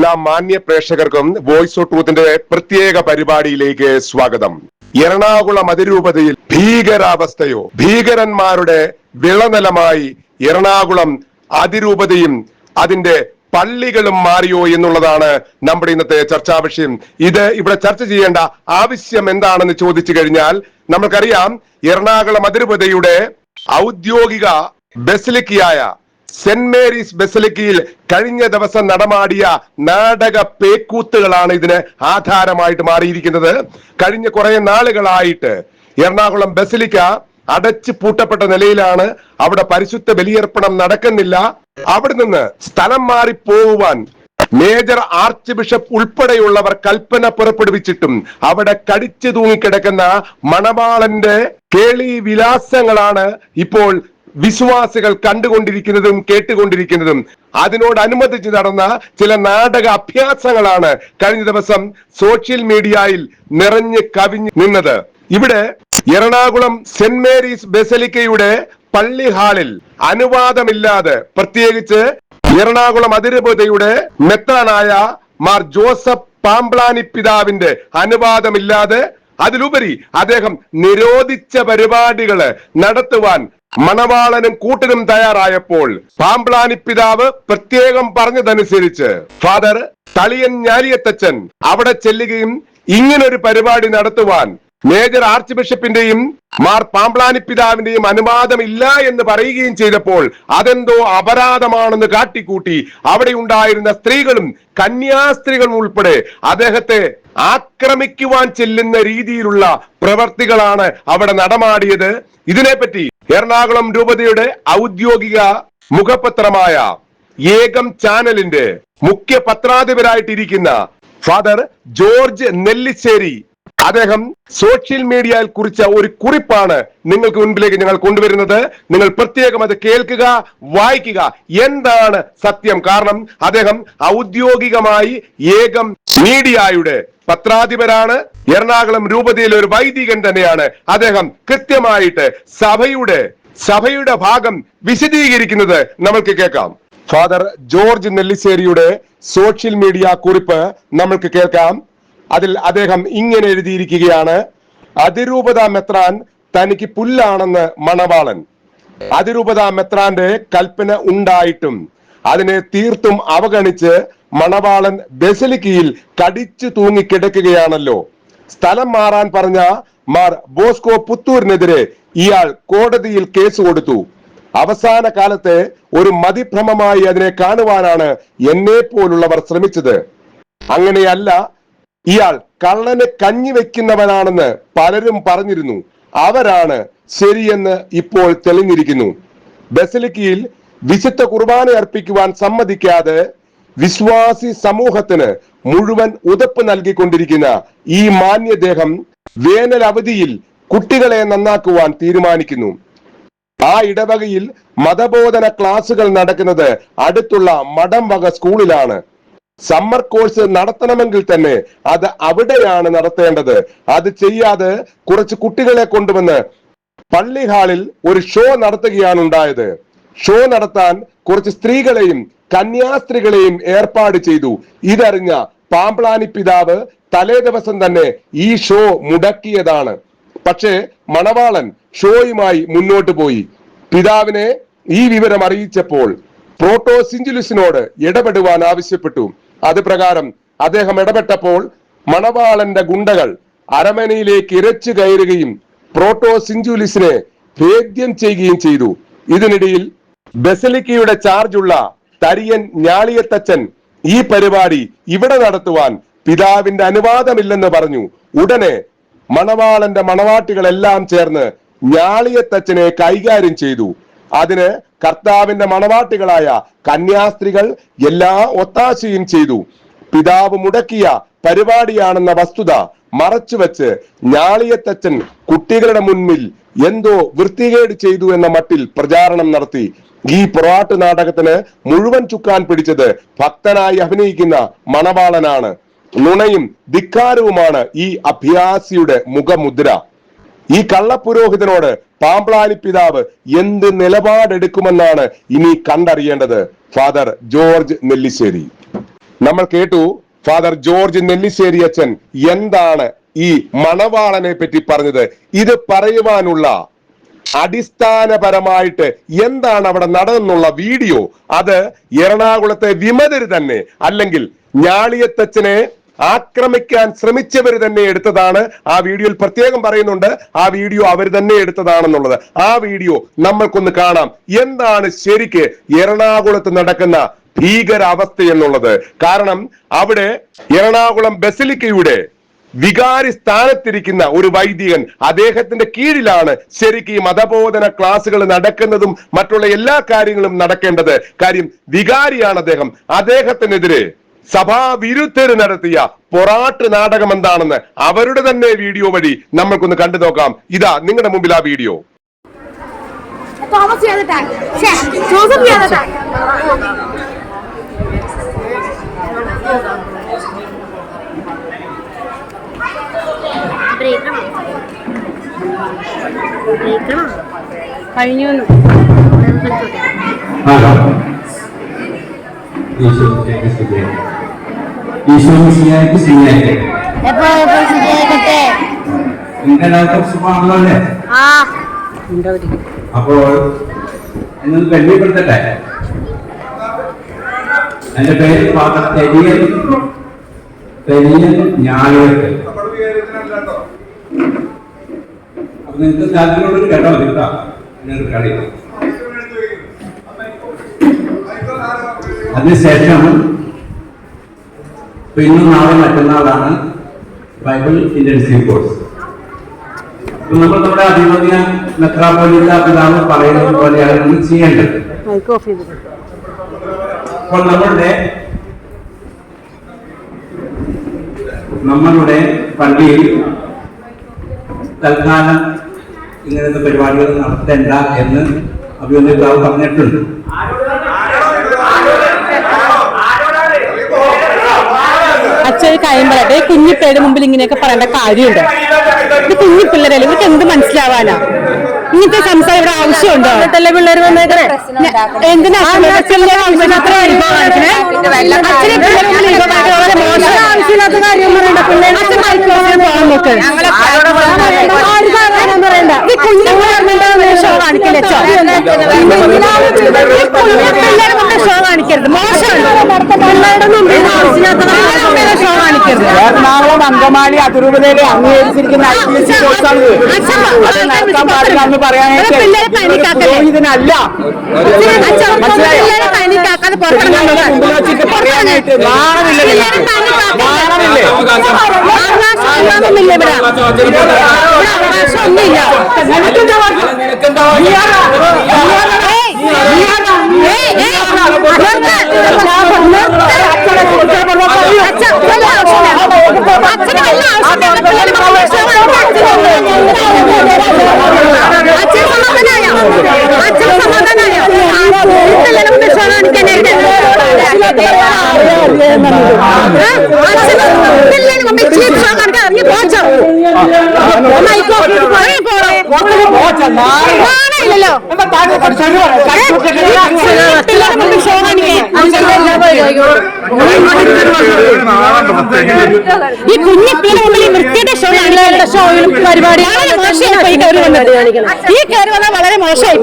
എല്ലാ മാന്യ പ്രേക്ഷകർക്കും വോയിസ് ഓഫ് ട്രൂത്തിന്റെ പ്രത്യേക പരിപാടിയിലേക്ക് സ്വാഗതം. എറണാകുളം അതിരൂപതയിൽ ഭീകരാവസ്ഥയോ ഭീകരന്മാരുടെ വിളനിലമായി എറണാകുളം അതിരൂപതയും അതിന്റെ പള്ളികളും മാറിയോ എന്നുള്ളതാണ് നമ്മുടെ ഇന്നത്തെ ചർച്ചാ വിഷയം. ഇത് ഇവിടെ ചർച്ച ചെയ്യേണ്ട ആവശ്യം എന്താണെന്ന് ചോദിച്ചു കഴിഞ്ഞാൽ നമുക്കറിയാം എറണാകുളം അതിരൂപതയുടെ ഔദ്യോഗിക ബസിലിക്കയായ സെന്റ് മേരീസ് ബെസലിക്കയിൽ കഴിഞ്ഞ ദിവസം നടമാടിയ നാടക പേക്കൂത്തുകളാണ് ഇതിന് ആധാരമായിട്ട് മാറിയിരിക്കുന്നത്. കഴിഞ്ഞ കുറെ നാളുകളായിട്ട് എറണാകുളം ബസലിക്ക അടച്ചു പൂട്ടപ്പെട്ട നിലയിലാണ്. അവിടെ പരിശുദ്ധ ബലിയർപ്പണം നടക്കുന്നില്ല. അവിടെ നിന്ന് സ്ഥലം മാറി പോകുവാൻ മേജർ ആർച്ച് ബിഷപ്പ് ഉൾപ്പെടെയുള്ളവർ കൽപ്പന പുറപ്പെടുവിച്ചിട്ടും അവിടെ കടിച്ചു തൂങ്ങിക്കിടക്കുന്ന മണവാളന്റെ കേളി വിലാസങ്ങളാണ് ഇപ്പോൾ വിശ്വാസികൾ കണ്ടുകൊണ്ടിരിക്കുന്നതും കേട്ടുകൊണ്ടിരിക്കുന്നതും അതിനോടനുബന്ധിച്ച് നടന്ന ചില നാടക അഭ്യാസങ്ങളാണ് കഴിഞ്ഞ ദിവസം സോഷ്യൽ മീഡിയയിൽ നിറഞ്ഞ് കവിഞ്ഞ് നിന്നത്. ഇവിടെ എറണാകുളം സെന്റ് മേരീസ് ബെസലിക്കയുടെ പള്ളി ഹാളിൽ അനുവാദമില്ലാതെ പ്രത്യേകിച്ച് എറണാകുളം അതിരൂപതയുടെ മെത്രാനായ മാർ ജോസഫ് പാമ്പ്ലാനി പിതാവിന്റെ അനുവാദമില്ലാതെ അതിലുപരി അദ്ദേഹം നിരോധിച്ച പരിപാടികൾ നടത്തുവാൻ മണവാളനും കൂട്ടനും തയ്യാറായപ്പോൾ പാമ്പ്ലാനി പിതാവ് പ്രത്യേകം പറഞ്ഞതനുസരിച്ച് ഫാദർ തളിയൻ ഞാലിയത്തച്ഛൻ അവിടെ ചെല്ലുകയും ഇങ്ങനൊരു പരിപാടി നടത്തുവാൻ മേജർ ആർച്ച് ബിഷപ്പിന്റെയും മാർ പാമ്പ്ലാനി പിതാവിന്റെയും അനുവാദമില്ല എന്ന് പറയുകയും ചെയ്തപ്പോൾ അതെന്തോ അപരാധമാണെന്ന് കാട്ടിക്കൂട്ടി. അവിടെ ഉണ്ടായിരുന്ന സ്ത്രീകളും കന്യാസ്ത്രീകളും ഉൾപ്പെടെ അദ്ദേഹത്തെ ആക്രമിക്കുവാൻ ചെല്ലുന്ന രീതിയിലുള്ള പ്രവർത്തികളാണ് അവിടെ നടമാടിയത്. ഇതിനെപ്പറ്റി എറണാകുളം രൂപതയുടെ ഔദ്യോഗിക മുഖപത്രമായ ഏകം ചാനലിന്റെ മുഖ്യ പത്രാധിപരായിട്ടിരിക്കുന്ന ഫാദർ ജോർജ് നെല്ലിശ്ശേരി. അദ്ദേഹം സോഷ്യൽ മീഡിയയിൽ കുറിച്ച ഒരു കുറിപ്പാണ് നിങ്ങൾക്ക് മുൻപിലേക്ക് ഞങ്ങൾ കൊണ്ടുവരുന്നത്. നിങ്ങൾ പ്രത്യേകം അത് കേൾക്കുക വായിക്കുക. എന്താണ് സത്യം? കാരണം അദ്ദേഹം ഔദ്യോഗികമായി ഏകം മീഡിയയുടെ പത്രാധിപരാണ്. എറണാകുളം രൂപതയിലെ ഒരു വൈദികൻ തന്നെയാണ് അദ്ദേഹം കൃത്യമായിട്ട് സഭയുടെ സഭയുടെ ഭാഗം വിശദീകരിക്കുന്നത് നമ്മൾക്ക് കേൾക്കാം. ഫാദർ ജോർജ് നെല്ലിശ്ശേരിയുടെ സോഷ്യൽ മീഡിയ കുറിപ്പ് നമ്മൾക്ക് കേൾക്കാം. അതിൽ അദ്ദേഹം ഇങ്ങനെ എഴുതിയിരിക്കുകയാണ് അതിരൂപത മെത്രാൻ തനിക്ക് പുല്ലാണെന്ന് മണവാളൻ. അതിരൂപത മെത്രാന്റെ കൽപ്പന ഉണ്ടായിട്ടും അതിനെ തീർത്തും അവഗണിച്ച് മണവാളൻ ബെസലിക്കയിൽ കടിച്ചു തൂങ്ങിക്കിടക്കുകയാണല്ലോ സ്ഥലം മാറാൻ പറഞ്ഞ മാർ ബോസ്കോ പുത്തൂരിനെതിരെ ഇയാൾ കോടതിയിൽ കേസ് കൊടുത്തു. അവസാന കാലത്തെ ഒരു മതിഭ്രമമായി അതിനെ കാണുവാനാണ് എന്നെ പോലുള്ളവർ ശ്രമിച്ചത്. അങ്ങനെയല്ല ഇയാൾ കള്ളന് കഞ്ഞി വെക്കുന്നവനാണെന്ന് പലരും പറഞ്ഞിരുന്നു. അവരാണ് ശരിയെന്ന് ഇപ്പോൾ തെളിഞ്ഞിരിക്കുന്നു. ബസലിക്കയിൽ വിശുദ്ധ കുർബാന അർപ്പിക്കുവാൻ സമ്മതിക്കാതെ വിശ്വാസി സമൂഹത്തിന് മുഴുവൻ ഉതപ്പ് നൽകിക്കൊണ്ടിരിക്കുന്ന ഈ മാന്യദേഹം വേനൽ അവധിയിൽ കുട്ടികളെ നന്നാക്കുവാൻ തീരുമാനിക്കുന്നു. ആ ഇടവകയിൽ മതബോധന ക്ലാസുകൾ നടക്കുന്നത് അടുത്തുള്ള മഠം വക സ്കൂളിലാണ്. സമ്മർ കോഴ്സ് നടത്തണമെങ്കിൽ തന്നെ അത് അവിടെയാണ് നടത്തേണ്ടത്. അത് ചെയ്യാതെ കുറച്ച് കുട്ടികളെ കൊണ്ടുവന്ന് പള്ളി ഹാളിൽ ഒരു ഷോ നടത്തുകയാണ് ഉണ്ടായത്. ഷോ നടത്താൻ കുറച്ച് സ്ത്രീകളെയും കന്യാസ്ത്രീകളെയും ഏർപ്പാട് ചെയ്തു. ഇതറിഞ്ഞ പാമ്പ്ലാനി പിതാവ് തലേ ദിവസം തന്നെ ഈ ഷോ മുടക്കിയതാണ്. പക്ഷേ മണവാളൻ ഷോയുമായി മുന്നോട്ട് പോയി. പിതാവിനെ ഈ വിവരം അറിയിച്ചപ്പോൾ പ്രോട്ടോ സിഞ്ചുലിസിനോട് ഇടപെടുവാൻ ആവശ്യപ്പെട്ടു. അത് പ്രകാരം അദ്ദേഹം ഇടപെട്ടപ്പോൾ മണവാളന്റെ ഗുണ്ടകൾ അരമനയിലേക്ക് ഇരച്ചു കയറുകയും പ്രോട്ടോ സിഞ്ചുലിസിനെ ഭേദ്യം ചെയ്യുകയും ചെയ്തു. ഇതിനിടയിൽ ബസലിക്കയുടെ ചാർജുള്ള തരിയൻ ഞാളിയത്തച്ഛൻ ഈ പരിപാടി ഇവിടെ നടത്തുവാൻ പിതാവിന്റെ അനുവാദമില്ലെന്ന് പറഞ്ഞു. ഉടനെ മണവാളന്റെ മണവാട്ടികളെല്ലാം ചേർന്ന് ഞാളിയത്തച്ഛനെ കൈകാര്യം ചെയ്തു. അതിന് കർത്താവിന്റെ മണവാട്ടികളായ കന്യാസ്ത്രീകൾ എല്ലാ ഒത്താശയും ചെയ്തു. പിതാവ് മുടക്കിയ പരിപാടിയാണെന്ന വസ്തുത മറച്ചുവെച്ച് ഞാളിയത്തച്ഛൻ കുട്ടികളുടെ മുന്നിൽ എന്തോ വൃത്തികേട് ചെയ്തു എന്ന മട്ടിൽ പ്രചാരണം നടത്തി. ഈ പൊറാട്ട് നാടകത്തിന് മുഴുവൻ ചുക്കാൻ പിടിച്ചത് ഭക്തനായി അഭിനയിക്കുന്ന മണവാളനാണ്. നുണയും ധിക്കാരവുമാണ് ഈ അഭ്യാസിയുടെ മുഖമുദ്ര. ഈ കള്ളപുരോഹിതനോട് പാമ്പ്ലാനി പിതാവ് എന്ത് നിലപാടെടുക്കുമെന്നാണ് ഇനി കണ്ടറിയേണ്ടത്. ഫാദർ ജോർജ് നെല്ലിശ്ശേരി. നമ്മൾ കേട്ടു ഫാദർ ജോർജ് നെല്ലിശ്ശേരി അച്ഛൻ എന്താണ് ഈ മണവാളനെ പറ്റി പറഞ്ഞത്. ഇത് പറയുവാനുള്ള അടിസ്ഥാനപരമായിട്ട് എന്താണ് അവിടെ നടന്നുള്ള വീഡിയോ. അത് എറണാകുളത്തെ വിമതര് തന്നെ അല്ലെങ്കിൽ ഞാളിയത്തച്ഛനെ ആക്രമിക്കാൻ ശ്രമിച്ചവർ തന്നെ എടുത്തതാണ്. ആ വീഡിയോയിൽ പ്രത്യേകം പറയുന്നുണ്ട്. ആ വീഡിയോ അവർ തന്നെ എടുത്തതാണെന്നുള്ളത്. ആ വീഡിയോ നമ്മൾക്കൊന്ന് കാണാം. എന്താണ് ശരിക്ക് എറണാകുളത്ത് നടക്കുന്ന ഭീകരാവസ്ഥ എന്നുള്ളത് കാരണം അവിടെ എറണാകുളം ബസിലിക്കയുടെ വികാരി സ്ഥാനത്തിരിക്കുന്ന ഒരു വൈദികൻ അദ്ദേഹത്തിന്റെ കീഴിലാണ് ശരിക്കും ഈ മതബോധന ക്ലാസ്സുകൾ നടക്കുന്നതും മറ്റുള്ള എല്ലാ കാര്യങ്ങളും നടക്കേണ്ടത്. കാര്യം വികാരിയാണ് അദ്ദേഹം. അദ്ദേഹത്തിനെതിരെ സഭാവിരുദ്ധര് നടത്തിയ പൊറാട്ട് നാടകം എന്താണെന്ന് അവരുടെ തന്നെ വീഡിയോ വഴി നമ്മൾക്കൊന്ന് കണ്ടു നോക്കാം. ഇതാ നിങ്ങളുടെ മുമ്പിൽ ആ വീഡിയോ. തോമസ് ചെയ്ത ടാഗ് ഛേ, ജോസഫ് ചെയ്ത ടാഗ് കഴിഞ്ഞു ഈശോ മിശിഹായ്ക്ക് സ്തുതിയായിരിക്കട്ടെ. എപ്പോ എപ്പോ ശരിയായിക്കട്ടെ നിങ്ങൾക്ക് എല്ലാവർക്കും സുഖമാണല്ലോ അല്ലേ ആ അപ്പോൾ എന്നൊന്ന് പരിചയപ്പെടുത്തട്ടെ എന്റെ പേര് ഫാദർ തെരിയൻ. തെരിയൻ ഞായർക്ക് അപ്പൊ നിങ്ങൾക്ക് താല്പര്യമുള്ളൊരു കേട്ടോ കേട്ടോ? കളി അതിനുശേഷം ഇന്നും നാളെ മറ്റന്നാളാണ് ബൈബിൾ ഇന്റൻസീവ് കോഴ്സ്. നമ്മൾ നമ്മുടെ അഭിമന്യ മെത്രാപോലിന്റെ പിതാവ് പറയുന്നത് പോലെയാണ് നമ്മൾ ചെയ്യേണ്ടത്. അപ്പോൾ നമ്മളുടെ നമ്മളുടെ പള്ളിയിൽ തൽക്കാലം ഇങ്ങനത്തെ പരിപാടികൾ നടത്തേണ്ട എന്ന് അഭിമന്യ പിതാവ് പറഞ്ഞിട്ടുണ്ട്. അച്ഛൻ കാര്യം പറയട്ടെ ഈ കുഞ്ഞിപ്പേരുടെ മുമ്പിൽ ഇങ്ങനെയൊക്കെ പറയേണ്ട കാര്യമുണ്ട്? ഇത് കുഞ്ഞി പിള്ളേരല്ലേ ഇവർക്ക് എന്ത് മനസ്സിലാവാനാ? ഇങ്ങനത്തെ സംസാരം ഇവിടെ ആവശ്യമുണ്ടോ? പിള്ളേർ വന്നേക്കണേ? എന്തിനാ അച്ഛനെ അച്ഛനെ വളരെ മോശം ആവശ്യമില്ലാത്ത കാര്യം പറയണ്ട. മൈക്രോഫോൺ പോകാൻ നോക്ക്. പറയണ്ട. ഈ കുഞ്ഞുങ്ങൾ ഷോ കാണിക്കില്ല കാണിക്കരുത്. മോശമാണ്. പിള്ളേരുടെ മുമ്പിൽ ആവശ്യമില്ലാത്ത ഷോ കാണിക്കരുത്. എറണാകുളം അങ്കമാലി അതിരൂപതയിലെ അംഗീകരിച്ചിരിക്കുന്ന ഐ പി എസ് സി കോഴ്സാണ് ഇത്. അത് നടത്താൻ പാടില്ല എന്ന് പറയാനായിട്ട് പുരോഹിതനല്ല മനസ്സിലായോ പിള്ളേരുടെ മുമ്പിൽ വെച്ചിട്ട് പറയാനായിട്ട് നാണമില്ല നിങ്ങൾക്ക് നാണമില്ലേ അച്ഛൻ സമാധാനായോ? അച്ഛൻ സമാധാനായോ? അച്ഛൻ കാണിക്കാൻ ഇറങ്ങി ഈ കുഞ്ഞി പിള്ളേരുടെ മുമ്പിൽ ഈ വൃത്തിയുടെ ഷോ കാണിക്കുന്ന ഷോയിലും പരിപാടി വളരെ മോശമായി പോയി കയറി വന്നത് ഈ കയറി വന്നാൽ വളരെ മോശമായി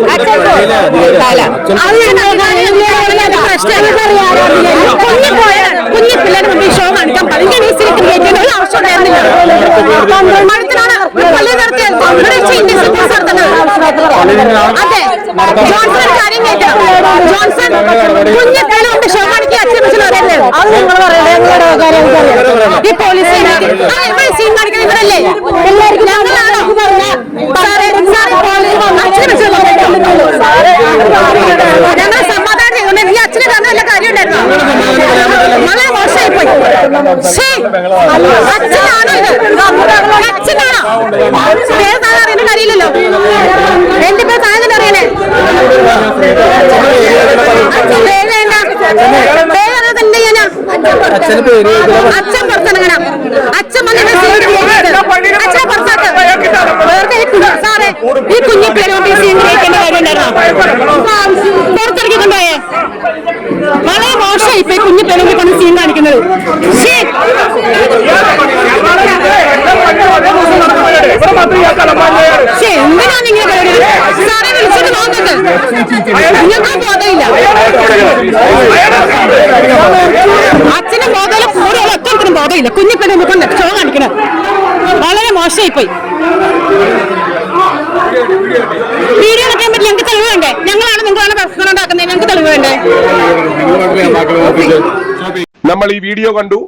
കുഞ്ഞി പോയ കുഞ്ഞി പിള്ളേരുടെ മുമ്പിൽ ഷോ കാണിക്കാൻ പതിനഞ്ച് വയസ്സിൽ ക്രിയേറ്റ് ഒരു ആവശ്യം ഉണ്ടായിരുന്നില്ല മഴത്തിലാണ് പള്ളി നടത്തിയത് അതെ ജോൺസൺ കാര്യം കേട്ടോ ജോൺസൺ കുഞ്ഞി പിള്ളേരുടെ മുമ്പിൽ ഷോ കാണിക്കാൻ അച്ഛൻ വെച്ച് പറയുന്നത് അത് നിങ്ങൾ പറയണേ ഈ പോലീസ് പേര് അച്ഛൻ അച്ഛൻ വളരെ മോശമായി ഇപ്പൊ കുഞ്ഞു പേരോട്ട് കൊണ്ട് സീൻ കാണിക്കുന്നത്. എന്തിനാണ് നിങ്ങൾ സാറേ വിളിച്ചിട്ട് പോകുന്നത് നിങ്ങൾക്ക് ബോധമില്ല. കുഞ്ഞിപ്പേടെ ഒന്ന് കൊണ്ട് ഷോ കാണിക്കണേ. വളരെ മോശമായി പോയി വീഡിയോ എടുക്കാൻ പറ്റില്ല. ഞങ്ങൾക്ക് തെളിവ് വേണ്ടേ? ഞങ്ങളാണ് നിങ്ങളാണ് പ്രശ്നം ഉണ്ടാക്കുന്നത്. ഞങ്ങൾക്ക് തെളിവ് വേണ്ടേ? നമ്മൾ ഈ വീഡിയോ കണ്ടു.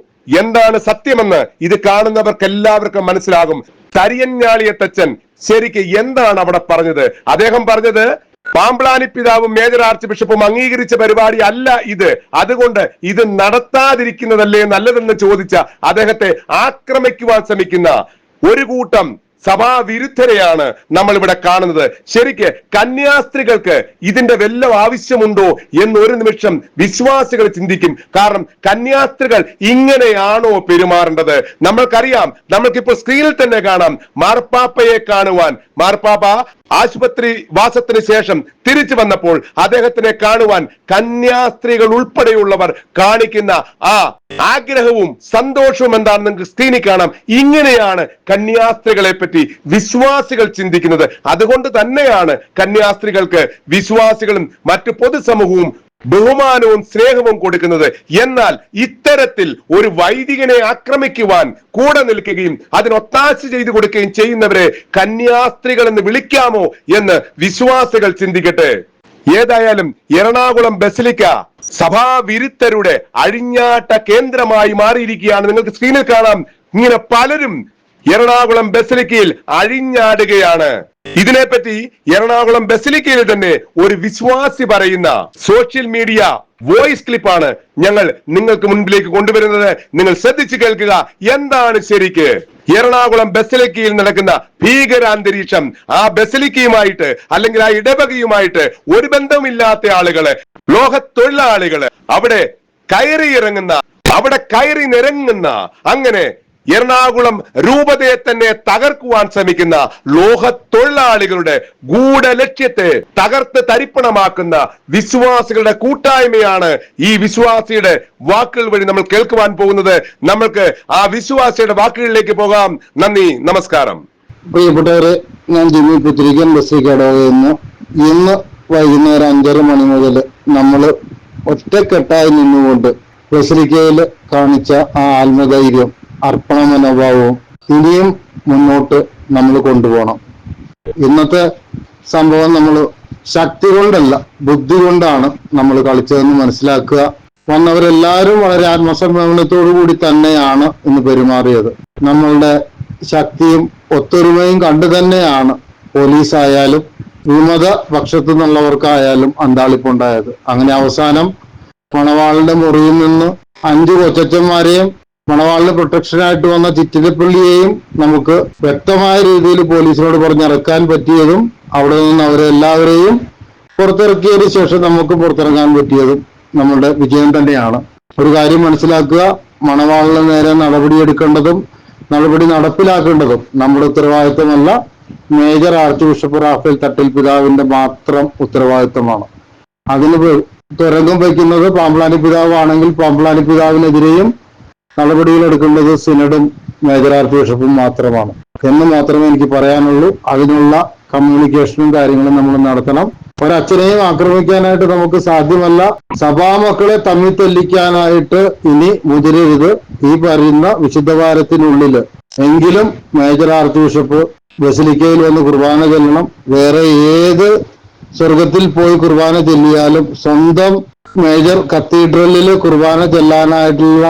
എന്താണ് സത്യമെന്ന് ഇത് കാണുന്നവർക്ക് എല്ലാവർക്കും മനസ്സിലാകും. തരിയഞ്ഞാളിയത്തച്ഛൻ ശരിക്ക് എന്താണ് അവിടെ പറഞ്ഞത്? അദ്ദേഹം പറഞ്ഞത് പാമ്പ്ളാനി പിതാവും മേജർ ആർച്ച് ബിഷപ്പും അംഗീകരിച്ച പരിപാടി അല്ല ഇത്. അതുകൊണ്ട് ഇത് നടത്താതിരിക്കുന്നതല്ലേ നല്ലതെന്ന് ചോദിച്ച അദ്ദേഹത്തെ ആക്രമിക്കുവാൻ ശ്രമിക്കുന്ന ഒരു കൂട്ടം സഭാവിരുദ്ധരെയാണ് നമ്മൾ ഇവിടെ കാണുന്നത്. ശരിക്ക് കന്യാസ്ത്രീകൾക്ക് ഇതിന്റെ വല്ല ആവശ്യമുണ്ടോ എന്ന് ഒരു നിമിഷം വിശ്വാസികൾ ചിന്തിക്കും. കാരണം കന്യാസ്ത്രീകൾ ഇങ്ങനെയാണോ പെരുമാറേണ്ടത്? നമ്മൾക്കറിയാം നമ്മൾക്കിപ്പോൾ സ്ക്രീനിൽ തന്നെ കാണാം. മാർപ്പാപ്പയെ കാണുവാൻ. മാർപ്പാപ്പ ആശുപത്രി വാസത്തിന് ശേഷം തിരിച്ചു വന്നപ്പോൾ അദ്ദേഹത്തിനെ കാണുവാൻ കന്യാസ്ത്രീകൾ ഉൾപ്പെടെയുള്ളവർ കാണിക്കുന്ന ആ ആഗ്രഹവും സന്തോഷവും എന്താണെന്ന് സ്ക്രീനിൽ കാണാം. ഇങ്ങനെയാണ് കന്യാസ്ത്രീകളെ പറ്റി വിശ്വാസികൾ ചിന്തിക്കുന്നത്. അതുകൊണ്ട് തന്നെയാണ് കന്യാസ്ത്രീകൾക്ക് വിശ്വാസികളും മറ്റു പൊതുസമൂഹവും ബഹുമാനവും സ്നേഹവും കൊടുക്കുന്നത്. എന്നാൽ ഇത്തരത്തിൽ ഒരു വൈദികനെ ആക്രമിക്കുവാൻ കൂടെ നിൽക്കുകയും അതിനൊത്താശ ചെയ്തു കൊടുക്കുകയും ചെയ്യുന്നവരെ കന്യാസ്ത്രീകൾ എന്ന് വിളിക്കാമോ എന്ന് വിശ്വാസികൾ ചിന്തിക്കട്ടെ. ഏതായാലും എറണാകുളം ബസിലിക്ക സഭാവിരുദ്ധരുടെ അഴിഞ്ഞാട്ട കേന്ദ്രമായി മാറിയിരിക്കുകയാണ്. നിങ്ങൾക്ക് സ്ക്രീനിൽ കാണാം. ഇങ്ങനെ പലരും എറണാകുളം ബസിലിക്കയിൽ അഴിഞ്ഞാടുകയാണ്. ഇതിനെപ്പറ്റി എറണാകുളം ബസിലിക്കയിൽ തന്നെ ഒരു വിശ്വാസി പറയുന്ന സോഷ്യൽ മീഡിയ വോയിസ് ക്ലിപ്പാണ് ഞങ്ങൾ നിങ്ങൾക്ക് മുൻപിലേക്ക് കൊണ്ടുവരുന്നത്. നിങ്ങൾ ശ്രദ്ധിച്ചു കേൾക്കുക. എന്താണ് ശരിക്ക്? എറണാകുളം ബസലിക്കയിൽ നടക്കുന്ന ഭീകര അന്തരീക്ഷം ആ ബസലിക്കയുമായിട്ട് അല്ലെങ്കിൽ ആ ഇടവകയുമായിട്ട് ഒരു ബന്ധമില്ലാത്ത ആളുകൾ ലോക തൊഴിലാളികൾ അവിടെ കയറി ഇറങ്ങുന്ന അവിടെ കയറി നിരങ്ങുന്ന അങ്ങനെ എറണാകുളം രൂപതയെ തന്നെ തകർക്കുവാൻ ശ്രമിക്കുന്ന ലോഹ തൊഴിലാളികളുടെ ഗൂഢലക്ഷ്യത്തെ തകർത്ത് തരിപ്പണമാക്കുന്ന വിശ്വാസികളുടെ കൂട്ടായ്മയാണ് ഈ വിശ്വാസിയുടെ വാക്കുകൾ വഴി നമ്മൾ കേൾക്കുവാൻ പോകുന്നത്. നമ്മൾക്ക് ആ വിശ്വാസിയുടെ വാക്കുകളിലേക്ക് പോകാം. നന്ദി നമസ്കാരം. പ്രിയപ്പെട്ടവരെ ഞാൻ ജിമ്മി പുത്തിരിക്കൻ ബസ് ഇന്ന് വൈകുന്നേരം അഞ്ചര മണി മുതൽ നമ്മൾ ഒറ്റക്കെട്ടായി നിന്നുകൊണ്ട് ബസിലിക്കയിൽ കാണിച്ച ആ ആത്മധൈര്യം അർപ്പണ മനോഭാവവും ഇനിയും മുന്നോട്ട് നമ്മൾ കൊണ്ടുപോകണം. ഇന്നത്തെ സംഭവം നമ്മൾ ശക്തി കൊണ്ടല്ല ബുദ്ധി കൊണ്ടാണ് നമ്മൾ കളിച്ചതെന്ന് മനസ്സിലാക്കുക. വന്നവരെല്ലാവരും വളരെ ആത്മസംഭവനത്തോടു കൂടി തന്നെയാണ് ഇന്ന് പെരുമാറിയത്. നമ്മളുടെ ശക്തിയും ഒത്തൊരുമയും കണ്ടു തന്നെയാണ് പോലീസ് ആയാലും വിമത പക്ഷത്തു നിന്നുള്ളവർക്കായാലും അന്താളിപ്പുണ്ടായത്. അങ്ങനെ അവസാനം മണവാളിന്റെ മുറിയിൽ നിന്ന് അഞ്ചു കൊച്ചന്മാരെയും മണവാളിന് പ്രൊട്ടക്ഷനായിട്ട് വന്ന ചിറ്റിലപ്പള്ളിയെയും നമുക്ക് വ്യക്തമായ രീതിയിൽ പോലീസിനോട് പറഞ്ഞിറക്കാൻ പറ്റിയതും അവിടെ നിന്ന് അവരെല്ലാവരെയും പുറത്തിറക്കിയതിനു ശേഷം നമുക്ക് പുറത്തിറങ്ങാൻ പറ്റിയതും നമ്മുടെ വിജയം തന്നെയാണ്. ഒരു കാര്യം മനസ്സിലാക്കുക മണവാളിന് നേരെ നടപടിയെടുക്കേണ്ടതും നടപടി നടപ്പിലാക്കേണ്ടതും നമ്മുടെ ഉത്തരവാദിത്തമല്ല. Major arch bishop Rafale Thattil പിതാവിന്റെ മാത്രം ഉത്തരവാദിത്തമാണ്. അതിന് തുരങ്കം വയ്ക്കുന്നത് പാമ്പ്ലാനി പിതാവാണെങ്കിൽ പാമ്പ്ലാനി പിതാവിനെതിരെയും നടപടികൾ എടുക്കേണ്ടത് സിനഡും മേജർ ആർച്ച് ബിഷപ്പും മാത്രമാണ്. എന്ന് മാത്രമേ എനിക്ക് പറയാനുള്ളൂ. അതിനുള്ള കമ്മ്യൂണിക്കേഷനും കാര്യങ്ങളും നമ്മൾ നടത്തണം. ഒരച്ഛനെയും ആക്രമിക്കാനായിട്ട് നമുക്ക് സാധ്യമല്ല. സഭാമക്കളെ തമ്മിൽ തെല്ലിക്കാനായിട്ട് ഇനി മുതിരരുത്. ഈ പറയുന്ന വിശുദ്ധ വാരത്തിനുള്ളിൽ എങ്കിലും മേജർ ആർച്ച് ബിഷപ്പ് ബസിലിക്കയിൽ വന്ന് കുർബാന ചെല്ലണം. വേറെ ഏത് സ്വർഗത്തിൽ പോയി കുർബാന ചെല്ലിയാലും സ്വന്തം മേജർ കത്തീഡ്രലിൽ കുർബാന ചെല്ലാനായിട്ടുള്ള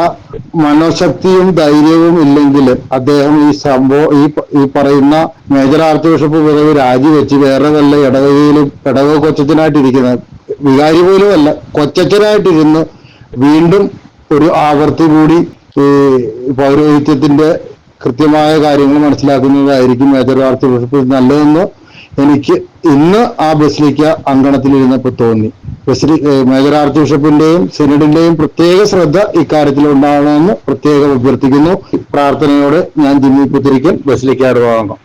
മനോശക്തിയും ധൈര്യവും ഇല്ലെങ്കിൽ അദ്ദേഹം ഈ സംഭവം ഈ ഈ പറയുന്ന മേജർ ആർച്ച് ബിഷപ്പ് പദവി രാജിവെച്ച് വേറെ വല്ല ഇടവകയിലും ഇടവക കൊച്ചച്ചനായിട്ടിരിക്കുന്നത് വികാരി പോലും അല്ല കൊച്ചച്ചനായിട്ടിരുന്ന് വീണ്ടും ഒരു ആവർത്തി കൂടി ഈ പൗരോഹിത്യത്തിന്റെ കൃത്യമായ കാര്യങ്ങൾ മനസ്സിലാക്കുന്നതായിരിക്കും മേജർ ആർച്ച് ബിഷപ്പ് നല്ലതെന്ന് എനിക്ക് ഇന്ന് ആ ബസിലേക്ക് അങ്കണത്തിലിരുന്നപ്പോൾ തോന്നി. മേജർ ആർച്ച് ബിഷപ്പിന്റെയും സിനഡിന്റെയും പ്രത്യേക ശ്രദ്ധ ഇക്കാര്യത്തിൽ ഉണ്ടാകണമെന്ന് പ്രത്യേകം അഭ്യർത്ഥിക്കുന്നു. പ്രാർത്ഥനയോടെ ഞാൻ ജിമ്മി പുത്തിരിക്കൽ ബസിലിക്കാട് വാങ്ങാം